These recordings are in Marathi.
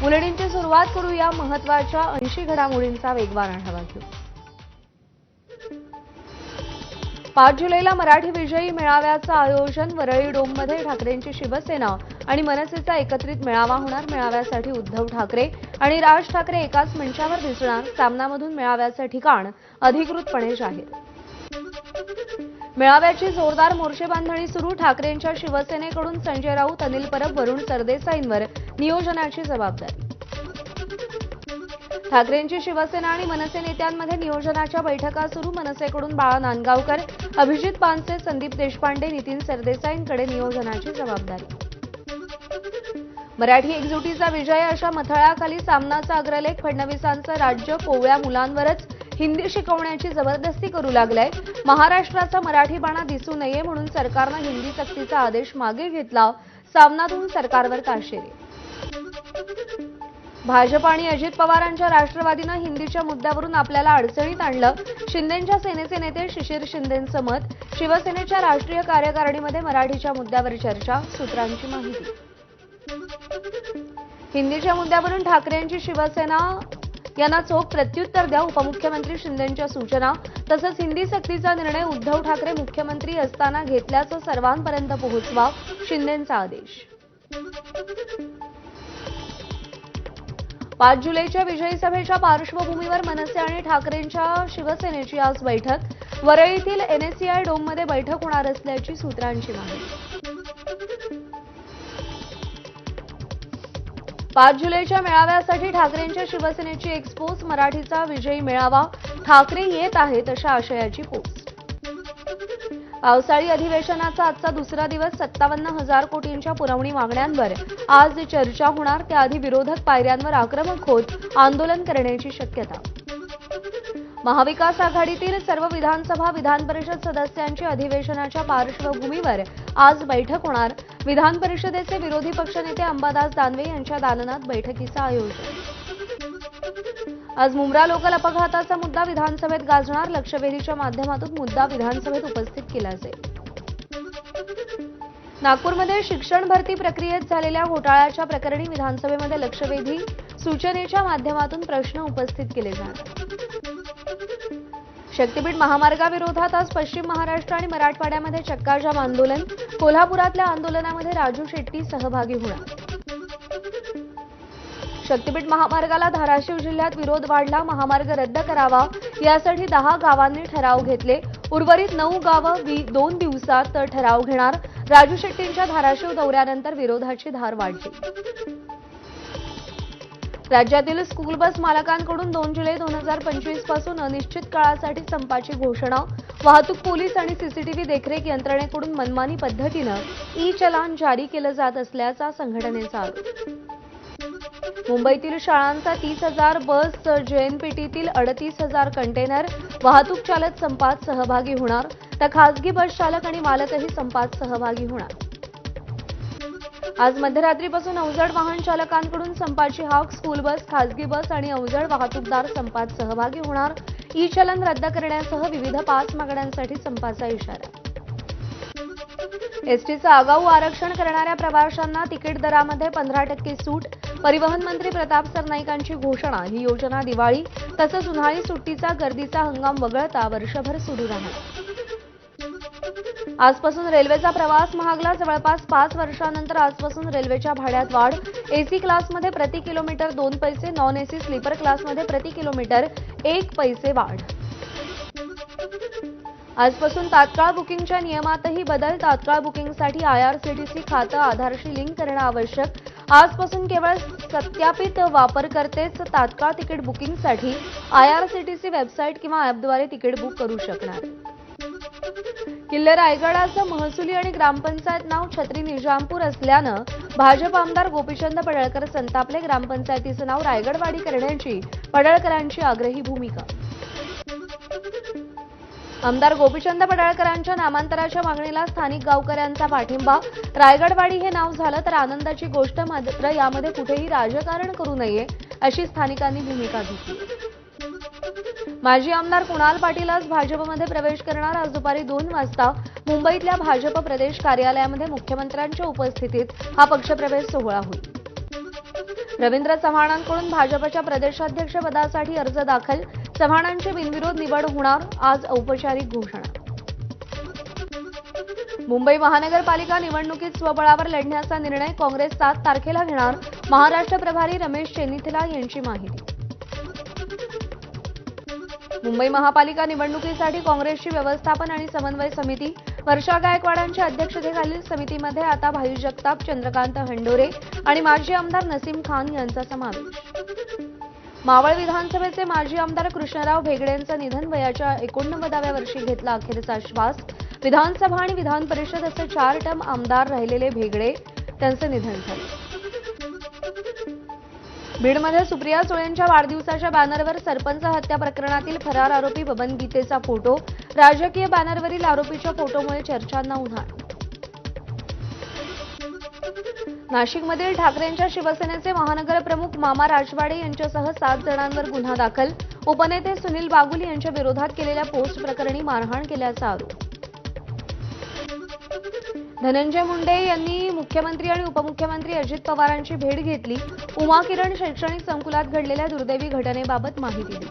बुलेटिनची सुरुवात करूया महत्त्वाच्या ऐंशी घडामोडींचा वेगवान आढावा घेऊ पाच जुलैला मराठी विजयी मेळाव्याचं आयोजन वरळी डोममध्ये ठाकरेंची शिवसेना आणि मनसेचा एकत्रित मेळावा होणार मेळाव्यासाठी उद्धव ठाकरे आणि राज ठाकरे एकाच मंचावर दिसणार. सामनामधून मेळाव्याचं ठिकाण अधिकृतपणे जाहीर. मेळाव्याची जोरदार मोर्चेबांधणी सुरू. ठाकरेंच्या शिवसेनेकडून संजय राऊत अनिल परब वरुण सरदेसाईंवर नियोजनाची जबाबदारी. ठाकरेंची शिवसेना आणि मनसे नेत्यांमध्ये नियोजनाच्या बैठका सुरू. मनसेकडून बाळा नांदगावकर अभिजित पानसे संदीप देशपांडे नितीन सरदेसाईंकडे नियोजनाची जबाबदारी. मराठी एकजुटीचा विजय अशा मथळ्याखाली सामनाचा अग्रलेख फडणवीसांचं राज्य कोवळ्या मुलांवरच हिंदी शिकवण्याची जबरदस्ती करू लागलाय. महाराष्ट्राचा मराठीपणा दिसू नये म्हणून सरकारनं हिंदी सक्तीचा आदेश मागे घेतला. सामनातून सरकारवर ताशेरे भाजप आणि अजित पवारांच्या राष्ट्रवादीनं हिंदीच्या मुद्द्यावरून आपल्याला अडचणीत आणलं. शिंदेच्या सेनेचे नेते शिशिर शिंदेंचं मत. शिवसेनेच्या राष्ट्रीय कार्यकारिणीमध्ये मराठीच्या मुद्द्यावर चर्चा. सूत्रांची माहिती. हिंदीच्या मुद्द्यावरून ठाकरेंची शिवसेना यांना चोख प्रत्युत्तर द्या उपमुख्यमंत्री शिंदेंच्या सूचना. तसंच हिंदी सक्तीचा निर्णय उद्धव ठाकरे मुख्यमंत्री असताना घेतल्याचं सर्वांपर्यंत पोहोचवा शिंदेंचा आदेश. पाच जुलैच्या विजयी सभेच्या पार्श्वभूमीवर मनसे आणि ठाकरेंच्या शिवसेनेची आज बैठक. वरळीतील एनएससीआय डोममध्ये बैठक होणार असल्याची सूत्रांची माहिती. पाच जुलैच्या मेळाव्यासाठी ठाकरेंच्या शिवसेनेची एक्सपोज मराठीचा विजयी मेळावा ठाकरे येत आहेत अशा आशयाची पोस्ट. पावसाळी अधिवेशनाचा आजचा दुसरा दिवस सत्तावन्न हजार कोटींच्या पुरवणी मागण्यांवर आज चर्चा होणार त्याआधी विरोधक पायऱ्यांवर आक्रमक होत आंदोलन करण्याची शक्यता. महाविकास आघाडीतील सर्व विधानसभा विधान परिषद सदस्यांची अधिवेशनाच्या पार्श्वभूमीवर आज बैठक होणार. विधान परिषदेचे विरोधी पक्षनेते अंबादास दानवे यांच्या दालनात बैठकीचं आयोजन. आज मुंब्रा लोकल अपघाताचा मुद्दा विधानसभेत गाजणार. लक्षवेधीच्या माध्यमातून मुद्दा विधानसभेत उपस्थित केला जाईल नागपूरमध्ये शिक्षण भरती प्रक्रियेत झालेल्या घोटाळ्याच्या प्रकरणी विधानसभेमध्ये लक्षवेधी सूचनेच्या माध्यमातून प्रश्न उपस्थित केले जाणार. शक्तीपीठ महामार्गाविरोधात आज पश्चिम महाराष्ट्र आणि मराठवाड्यामध्ये चक्काजाम आंदोलन. कोल्हापुरातल्या आंदोलनामध्ये राजू शेट्टी सहभागी होणार. शक्तीपीठ महामार्गाला धाराशिव जिल्ह्यात विरोध वाढला महामार्ग रद्द करावा यासाठी दहा गावांनी ठराव घेतले. उर्वरित नऊ गावं वी दोन दिवसात ठराव घेणार. राजू शेट्टींच्या धाराशिव दौऱ्यानंतर विरोधाची धार वाढली. राज्यातील स्कूल बस मालकांकडून दोन जुलै दोन हजार पंचवीसपासून अनिश्चित काळासाठी संपाची घोषणा वाहतूक पोलीस आणि सीसीटीव्ही देखरेख यंत्रणेकडून मनमानी पद्धतीनं ई चलान जारी केलं जात असल्याचा संघटनेचा आरोप. मुंबईतील शाळांचा तीस हजार बस जेएनपीटीतील अडतीस हजार कंटेनर वाहतूक चालक संपात सहभागी होणार तर खासगी बस चालक आणि मालकही संपात सहभागी होणार. आज मध्यरात्रीपासून अवजड वाहन चालकांकडून संपाची हाक स्कूल बस खासगी बस आणि अवजड वाहतूकदार संपात सहभागी होणार. ई चलन रद्द करण्यासह विविध पाच मागण्यांसाठी संपाचा इशारा. एसटीचं आगाऊ आरक्षण करणाऱ्या प्रवाशांना तिकीट दरामध्ये पंधरा टक्के सूट. परिवहन मंत्री प्रताप सरनाईकांची घोषणा. ही योजना दिवाळी तसंच उन्हाळी सुट्टीचा गर्दीचा हंगाम वगळता वर्षभर सुरू राहणार. आजपासून रेल्वेचा प्रवास महागला जवळपास पाच वर्षांनंतर आजपासून रेल्वेच्या भाड्यात वाढ. एसी क्लासमध्ये प्रति किलोमीटर दोन पैसे नॉन एसी स्लीपर क्लासमध्ये प्रति किलोमीटर एक पैसे वाढ. आजपासून तात्काळ बुकिंगच्या नियमातही बदल. तात्काळ बुकिंगसाठी आयआरसीटीसी खातं आधारशी लिंक करणं आवश्यक. आजपासून केवळ सत्यापित वापरकर्तेच तात्काळ तिकीट बुकिंगसाठी आयआरसीटीसी वेबसाईट किंवा ॲपद्वारे तिकीट बुक करू शकणार. किल्ले रायगडाचं महसुली आणि ग्रामपंचायत नाव छत्री निजामपूर असल्यानं भाजप आमदार गोपीचंद पडळकर संतापले. ग्रामपंचायतीचं नाव रायगडवाडी करण्याची पडळकरांची आग्रही भूमिका. आमदार गोपीचंद पडळकरांच्या नामांतराच्या मागणीला स्थानिक गावकऱ्यांचा पाठिंबा. रायगडवाडी हे नाव झालं तर आनंदाची गोष्ट मात्र यामध्ये कुठेही राजकारण करू नये अशी स्थानिकांनी भूमिका घेतली. माजी आमदार कुणाल पाटीलच भाजपमध्ये प्रवेश करणार आज दुपारी दोन वाजता. मुंबईतल्या भाजप प्रदेश कार्यालयामध्ये मुख्यमंत्र्यांच्या उपस्थितीत हा पक्षप्रवेश सोहळा होईल. रवींद्र चव्हाणांकडून भाजपच्या प्रदेशाध्यक्षपदासाठी अर्ज दाखल. चव्हाणांची बिनविरोध निवड होणार आज औपचारिक घोषणा. मुंबई महानगरपालिका निवडणुकीत स्वबळावर लढण्याचा निर्णय काँग्रेस सात तारखेला घेणार. महाराष्ट्र प्रभारी रमेश चेनिथला यांची माहिती. मुंबई महापालिका निवडणुकीसाठी काँग्रेसची व्यवस्थापन आणि समन्वय समिती. वर्षा गायकवाडांच्या अध्यक्षतेखालील समितीमध्ये आता भाई जगताप चंद्रकांत हंडोरे आणि माजी आमदार नसीम खान यांचा समावेश. मावळ विधानसभेचे माजी आमदार कृष्णराव भेगडे यांचं निधन वयाच्या एकोणनव्वदाव्या वर्षी घेतला अखेरचा श्वास. विधानसभा आणि विधान परिषद असे चार टर्म आमदार राहिलेले भेगडे त्यांचं निधन झालं. बीडमध्ये सुप्रिया सुळेंच्या वाढदिवसाच्या बॅनरवर सरपंच हत्या प्रकरणातील फरार आरोपी बबन गीतेचा फोटो राजकीय बॅनरवरील आरोपीच्या फोटोमुळे चर्चांना उन्हाळ नाशिकमधील ठाकरेंच्या शिवसेनेचे महानगर प्रमुख मामा राजवाडे यांच्यासह सात जणांवर गुन्हा दाखल. उपनेते सुनील बागुल यांच्या विरोधात केलेल्या पोस्ट प्रकरणी मारहाण केल्याचा आरोप. धनंजय मुंडे यांनी मुख्यमंत्री आणि उपमुख्यमंत्री अजित पवारांची भेट घेतली. उमा किरण शैक्षणिक संकुलात घडलेल्या दुर्दैवी घटनेबाबत माहिती दिली.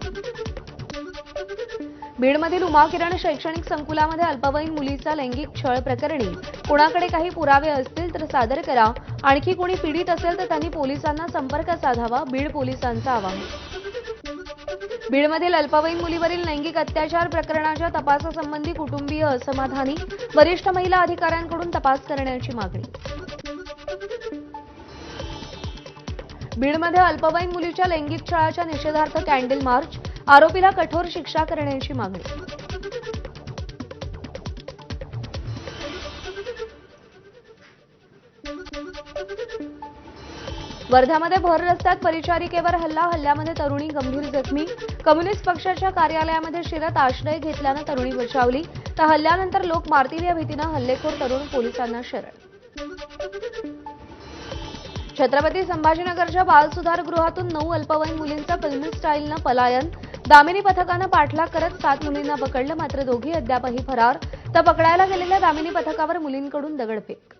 बीडमधील उमा किरण शैक्षणिक संकुलामध्ये अल्पवयीन मुलीचा लैंगिक छळ प्रकरणी कोणाकडे काही पुरावे असतील तर सादर करा. आणखी कोणी पीडित असेल तर त्यांनी पोलिसांना संपर्क साधावा बीड पोलिसांचं आवाहन. बीडमधील अल्पवयीन मुलीवरील लैंगिक अत्याचार प्रकरणाच्या तपासासंबंधी कुटुंबीय असमाधानी वरिष्ठ महिला अधिकाऱ्यांकडून तपास करण्याची मागणी. बीडमध्ये अल्पवयीन मुलीच्या लैंगिक छळाच्या निषेधार्थ कॅन्डल मार्च आरोपीला कठोर शिक्षा करण्याची मागणी. वर्ध्यामध्ये भर रस्त्यात परिचारिकेवर हल्ला हल्ल्यामध्ये तरुणी गंभीर जखमी. कम्युनिस्ट पक्षाच्या कार्यालयामध्ये शिरत आश्रय घेतल्यानं तरुणी बचावली. तर हल्ल्यानंतर लोक मारतील या भीतीनं हल्लेखोर तरुण पोलिसांना शरण. छत्रपती संभाजीनगरच्या बालसुधार गृहातून नऊ अल्पवयीन मुलींचं फिल्मी स्टाईलनं पलायन. दामिनी पथकानं पाठलाग करत सात मुलींना पकडलं मात्र दोघी अद्यापही फरार. तर पकडायला गेलेल्या दामिनी पथकावर मुलींकडून दगडफेक.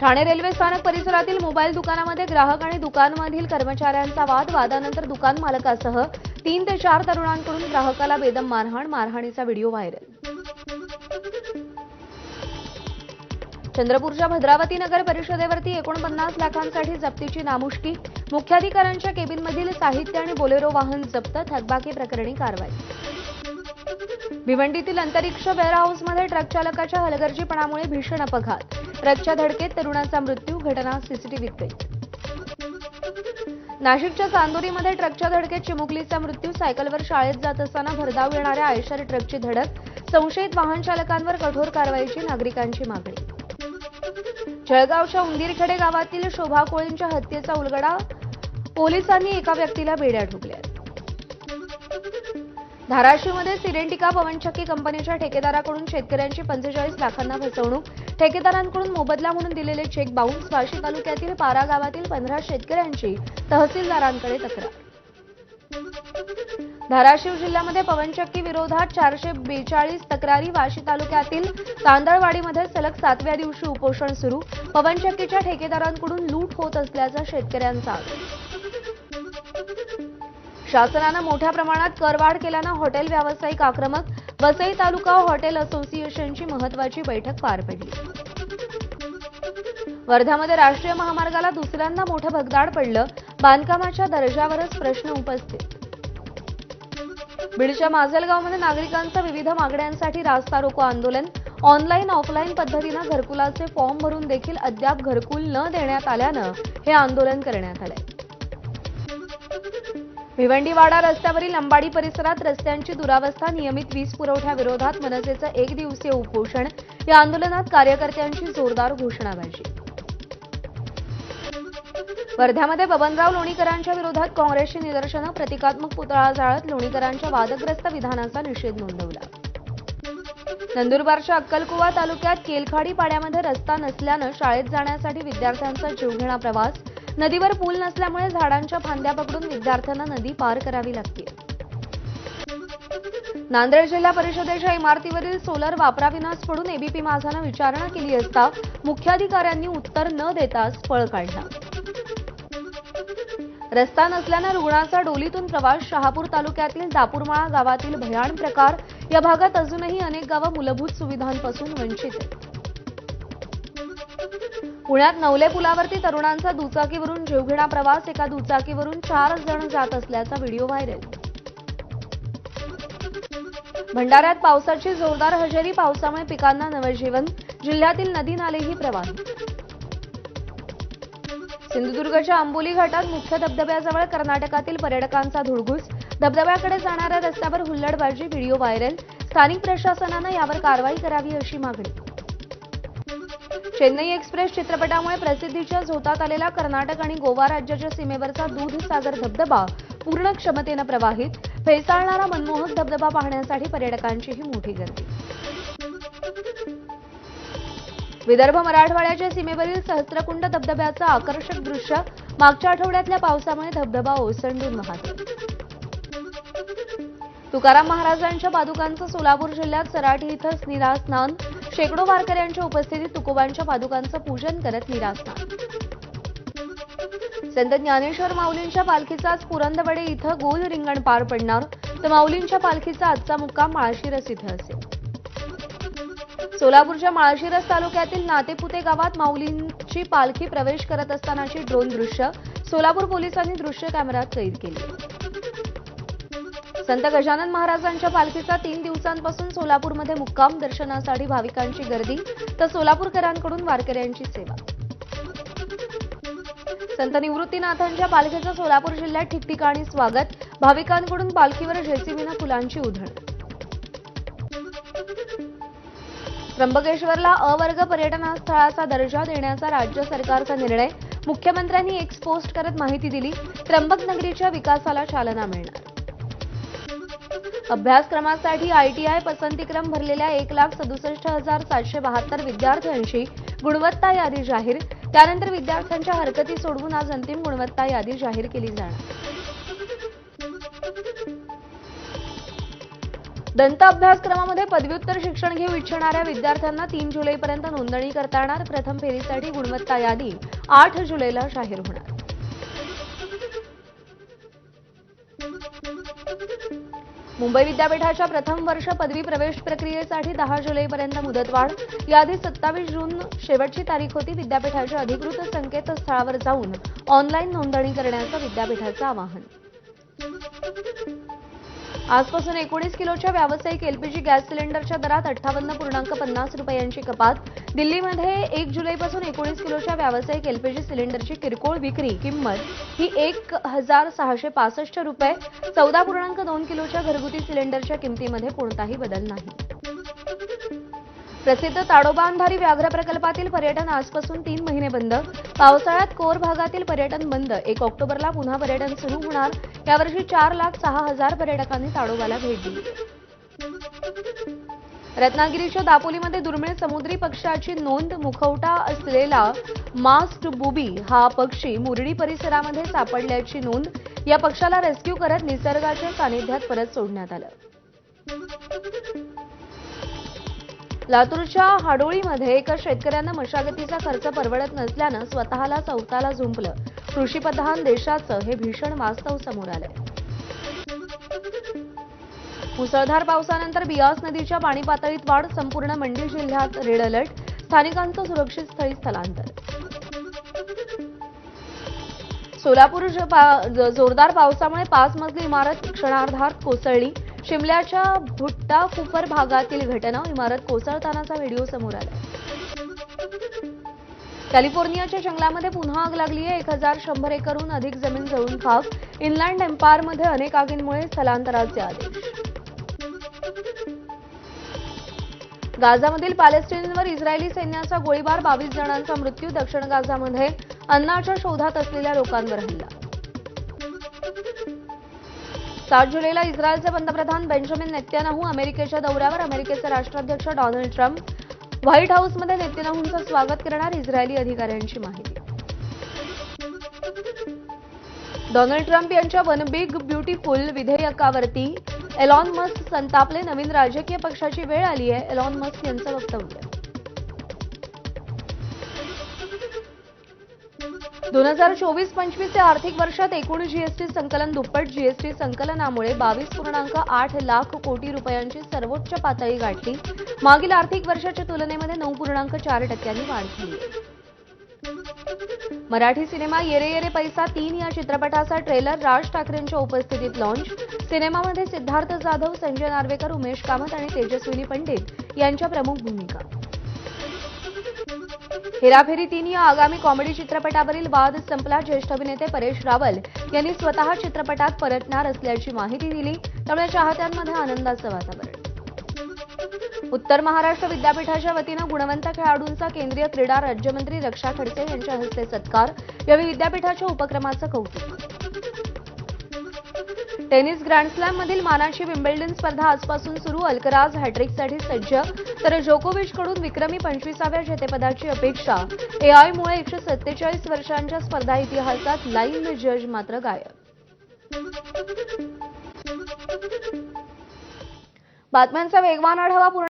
ठाणे रेल्वे स्थानक परिसरातील मोबाईल दुकानामध्ये ग्राहक आणि दुकानमधील कर्मचाऱ्यांचा वाद वादानंतर दुकान मालकासह तीन ते चार तरुणांकडून ग्राहकाला बेदम मारहाण मारहाणीचा व्हिडिओ व्हायरल. चंद्रपूरच्या भद्रावती नगर परिषदेवरती एकोणपन्नास लाखांसाठी जप्तीची नामुष्की. मुख्याधिकाऱ्यांच्या केबिनमधील साहित्य आणि बोलेरो वाहन जप्त थकबाकी प्रकरणी कारवाई. भिवंडीतील अंतरिक्ष वेअरहाऊसमध्ये ट्रक चालकाच्या हलगर्जीपणामुळे भीषण अपघात. ट्रकच्या धडकेत तरुणाचा मृत्यू घटना सीसीटीव्हीत कैद नाशिकच्या चांदोरीमध्ये ट्रकच्या धडकेत चिमुकलीचा मृत्यू सायकलवर शाळेत जात असताना भरधाव येणाऱ्या आयशर ट्रकची धडक संशयित वाहन चालकांवर कठोर कारवाईची नागरिकांची मागणी. जळगावच्या उंदीरखेडे गावातील शोभा कोळींच्या हत्येचा उलगडा पोलिसांनी एका व्यक्तीला बेड्या ठोकल्या. धाराशिवमध्ये सिरेंटिका पवनचक्की कंपनीच्या ठेकेदाराकडून शेतकऱ्यांची पंचेचाळीस लाखांना फसवणूक ठेकेदारांकडून मोबदला म्हणून दिलेले चेक बाउन्स वाशी तालुक्यातील पारा गावातील पंधरा शेतकऱ्यांची तहसीलदारांकडे तक्रार. धाराशिव जिल्ह्यामध्ये पवनचक्की विरोधात चारशे बेचाळीस तक्रारी वाशी तालुक्यातील तांदळवाडीमध्ये सलग सातव्या दिवशी उपोषण सुरू. पवनचक्कीच्या ठेकेदारांकडून लूट होत असल्याचा शेतकऱ्यांचा आरोप. शासनानं मोठ्या प्रमाणात करवाढ केल्यानं हॉटेल व्यावसायिक आक्रमक वसई तालुका हॉटेल असोसिएशनची महत्वाची बैठक पार पडली. वर्ध्यामध्ये राष्ट्रीय महामार्गाला दुसऱ्यांदा मोठं भगदाड पडलं बांधकामाच्या दर्जावरच प्रश्न उपस्थित. बीडच्या माजलगावमध्ये नागरिकांचं विविध मागण्यांसाठी रास्ता रोको आंदोलन ऑनलाईन ऑफलाईन पद्धतीनं घरकुलाचे फॉर्म भरून देखील अद्याप घरकुल न देण्यात आल्यानं हे आंदोलन करण्यात आलंय. भिवंडीवाडा रस्त्यावरील अंबाडी परिसरात रस्त्यांची दुरावस्था नियमित वीज पुरवठ्याविरोधात मनसेचं एक दिवसीय उपोषण. या आंदोलनात कार्यकर्त्यांची जोरदार घोषणाबाजी. वर्ध्यामध्ये बबनराव लोणीकरांच्या विरोधात काँग्रेसची निदर्शनं प्रतिकात्मक पुतळा जाळत लोणीकरांच्या वादग्रस्त विधानाचा निषेध नोंदवला. नंदुरबारच्या अक्कलकुवा तालुक्यात केलखाडी पाड्यामध्ये रस्ता नसल्यानं शाळेत जाण्यासाठी विद्यार्थ्यांचा जीवघेणा प्रवास नदीवर पूल नसल्यामुळे झाडांच्या फांद्या पकडून विद्यार्थ्यांना नदी पार करावी लागते. नांदेड जिल्हा परिषदेच्या इमारतीवरील सोलर वापराविनाच पडून एबीपी माझानं विचारणा केली असता मुख्याधिकाऱ्यांनी उत्तर न देताच पळ काढला. रस्ता नसल्यानं रुग्णाचा डोलीतून प्रवास शहापूर तालुक्यातील दापूरमाळा गावातील भयाण प्रकार या भागात अजूनही अनेक गावं मूलभूत सुविधांपासून वंचित आहेत. पुण्यात नवले पुलावरती तरुणांचा दुचाकीवरून जीवघेणा प्रवास एका दुचाकीवरून चार जण जात असल्याचा व्हिडिओ व्हायरल. भंडाऱ्यात पावसाची जोरदार हजेरी पावसामुळे पिकांना नवजीवन जिल्ह्यातील नदी नालेही प्रवाहित सिंधुदुर्गच्या आंबोली घाटात मुख्य धबधब्याजवळ कर्नाटकातील पर्यटकांचा धुडगूस धबधब्याकडे जाणाऱ्या रस्त्यावर हुल्लडबाजी व्हिडिओ व्हायरल. स्थानिक प्रशासनानं यावर कारवाई करावी अशी मागणी. चेन्नई एक्सप्रेस चित्रपटामुळे प्रसिद्धीच्या झोतात आलेला कर्नाटक आणि गोवा राज्याच्या सीमेवरचा दूधसागर धबधबा पूर्ण क्षमतेनं प्रवाहित. फेसाळणारा मनमोहक धबधबा पाहण्यासाठी पर्यटकांचीही मोठी गर्दी. विदर्भ मराठवाड्याच्या सीमेवरील सहस्त्रकुंड धबधब्याचं आकर्षक दृश्य मागच्या आठवड्यातल्या पावसामुळे धबधबा ओसंडून वाहतो. तुकाराम महाराजांच्या पादुकांचं सोलापूर जिल्ह्यात सराठी इथं निरा स्नान शेकडो वारकऱ्यांच्या उपस्थितीत तुकोबांच्या पादुकांचं पूजन करत निरा संत ज्ञानेश्वर माऊलींच्या पालखीचा आज पुरंदवडे इथं गोल रिंगण पार पडणार तर माऊलींच्या पालखीचा आजचा मुक्काम माळशिरस इथं असेल. सोलापूरच्या माळशिरस तालुक्यातील नातेपुते गावात माऊलींची पालखी प्रवेश करत असतानाची ड्रोन दृश्य सोलापूर पोलिसांनी दृश्य कॅमेऱ्यात कैद केली. संत गजानन महाराजांच्या पालखीचा तीन दिवसांपासून सोलापूरमध्ये मुक्काम दर्शनासाठी भाविकांची गर्दी तर सोलापूरकरांकडून वारकऱ्यांची सेवा. संत निवृत्तीनाथांच्या पालखीचं सोलापूर जिल्ह्यात ठिकठिकाणी स्वागत. भाविकांकडून पालखीवर जेसीबीनं फुलांची उधळ त्र्यंबकेश्वरला अवर्ग पर्यटनस्थळाचा दर्जा देण्याचा राज्य सरकारचा निर्णय. मुख्यमंत्र्यांनी एक्स पोस्ट करत माहिती दिली. त्र्यंबक नगरीच्या विकासाला चालना मिळणार. अभ्यासक्रमासाठी आयटीआय पसंतीक्रम भरलेल्या एक लाख सदुसष्ट हजार सातशे बहात्तर विद्यार्थ्यांची गुणवत्ता यादी जाहीर. त्यानंतर विद्यार्थ्यांच्या हरकती सोडवून आज अंतिम गुणवत्ता यादी जाहीर केली जाणार. दंत अभ्यासक्रमामध्ये पदव्युत्तर शिक्षण घेऊ इच्छिणाऱ्या विद्यार्थ्यांना तीन जुलैपर्यंत नोंदणी करता येणार. प्रथम फेरीसाठी गुणवत्ता यादी आठ जुलैला जाहीर होणार. मुंबई विद्यापीठाच्या प्रथम वर्ष पदवी प्रवेश प्रक्रियेसाठी दहा जुलैपर्यंत मुदतवाढ. याआधी सत्तावीस जून शेवटची तारीख होती विद्यापीठाच्या अधिकृत संकेतस्थळावर जाऊन ऑनलाईन नोंदणी करण्याचं विद्यापीठाचं आवाहन. आजपासून एकोणीस किलोच्या व्यावसायिक एलपीजी गॅस सिलेंडरच्या दरात अठ्ठावन्न पूर्णांक पन्नास रुपयांची कपात. दिल्लीमध्ये एक जुलैपासून एकोणीस किलोच्या व्यावसायिक एलपीजी सिलेंडरची किरकोळ विक्री किंमत ही एक हजार सहाशे पासष्ट रुपये. चौदा पूर्णांक दोन किलोच्या घरगुती सिलेंडरच्या किमतीमध्ये कोणताही बदल नाही. प्रसिद्ध ताडोबा अंधारी व्याघ्र प्रकल्पातील पर्यटन आजपासून तीन महिने बंद. पावसाळ्यात कोर भागातील पर्यटन बंद. एक ऑक्टोबरला पुन्हा पर्यटन सुरू होणार. यावर्षी चार लाख सहा हजार पर्यटकांनी ताडोबाला भेट दिली. रत्नागिरीच्या दापोलीमध्ये दुर्मिळ समुद्री पक्षाची नोंद मुखवटा असलेला मास्क बुबी हा पक्षी मुरडी परिसरामध्ये सापडल्याची नोंद या पक्षाला रेस्क्यू करत निसर्गाच्या सानिध्यात परत सोडण्यात आलं. लातूरच्या हाडोळीमध्ये एका शेतकऱ्यानं मशागतीचा खर्च परवडत नसल्यानं स्वतःला चौथाला झुंपलं. कृषीप्रधान देशाचं हे भीषण वास्तव समोर आलंय मुसळधार पावसानंतर बियास नदीच्या पाणी पातळीत वाढ संपूर्ण मंडी जिल्ह्यात रेड अलर्ट स्थानिकांचं सुरक्षित स्थळी स्थलांतर. सोलापूर जोरदार पावसामुळे पाच मजली इमारत क्षणार्धात कोसळली. शिमल्याच्या भुट्टा कुपर भागातील घटना इमारत कोसळतानाचा व्हिडिओ समोर आला. कॅलिफोर्नियाच्या जंगलामध्ये पुन्हा आग लागली आहे. एक हजार शंभर एकरहून अधिक जमीन जळून खाक. इनलँड एम्पायरमध्ये अनेक आगींमुळे स्थलांतराचे आदेश. गाझामधील पॅलेस्टिनींवर इस्रायली सैन्याचा गोळीबार. बावीस जणांचा मृत्यू दक्षिण गाझामध्ये. अन्नाच्या शोधात असलेल्या लोकांवर हल्ला. सात जुलैला इस्रायलचे पंतप्रधान बेंजामिन नेत्यानाहू अमेरिकेच्या दौऱ्यावर. अमेरिकेचे राष्ट्राध्यक्ष डोनाल्ड ट्रम्प व्हाईट हाऊसमध्ये नेत्यानाहूंचं स्वागत करणार इस्रायली अधिकाऱ्यांची माहिती. डोनाल्ड ट्रम्प यांच्या वन बिग ब्युटिफुल विधेयकावरती एलॉन मस्क संतापले. नवीन राजकीय पक्षाची वेळ आली आहे एलॉन मस्क यांचं वक्तव्य. दोन हजार चोवीस पंचवीस या आर्थिक वर्षात एकूण जीएसटी संकलन दुप्पट. जीएसटी संकलनामुळे बावीस पूर्णांक आठ लाख कोटी रुपयांची सर्वोच्च पातळी गाठली. मागील आर्थिक वर्षाच्या तुलनेमध्ये नऊ पूर्णांक चार टक्क्यांनी वाढ झाली. मराठी सिनेमा येरे येरे पैसा तीन या चित्रपटाचा ट्रेलर राज ठाकरेंच्या उपस्थितीत लॉन्च सिनेमामध्ये सिद्धार्थ जाधव संजय नार्वेकर उमेश कामत आणि तेजस्विनी पंडित यांच्या प्रमुख भूमिका. हेराफेरी तीन या आगामी कॉमेडी चित्रपटावरील वाद संपला. ज्येष्ठ अभिनेते परेश रावल यांनी स्वतः चित्रपटात परतणार असल्याची माहिती दिली. त्यामुळे चाहत्यांमध्ये आनंदाचं वातावरण. उत्तर महाराष्ट्र विद्यापीठाच्या वतीनं गुणवंत खेळाडूंचा केंद्रीय क्रीडा राज्यमंत्री रक्षा खडसे यांच्या हस्ते सत्कार. यावेळी विद्यापीठाच्या उपक्रमाचं कौतुक. टेनिस ग्रँडस्लॅम मधील मानाची विम्बल्डन स्पर्धा आजपासून सुरू. अल्कराज हॅट्रिकसाठी सज्ज. तर जोकोविचकडून विक्रमी पंचवीसाव्या जेतेपदाची अपेक्षा. एआयमुळे एकशे सत्तेचाळीस वर्षांच्या स्पर्धा इतिहासात लाईव्ह जज मात्र गायब. बातम्यांचा वेगवान आढावा पूर्ण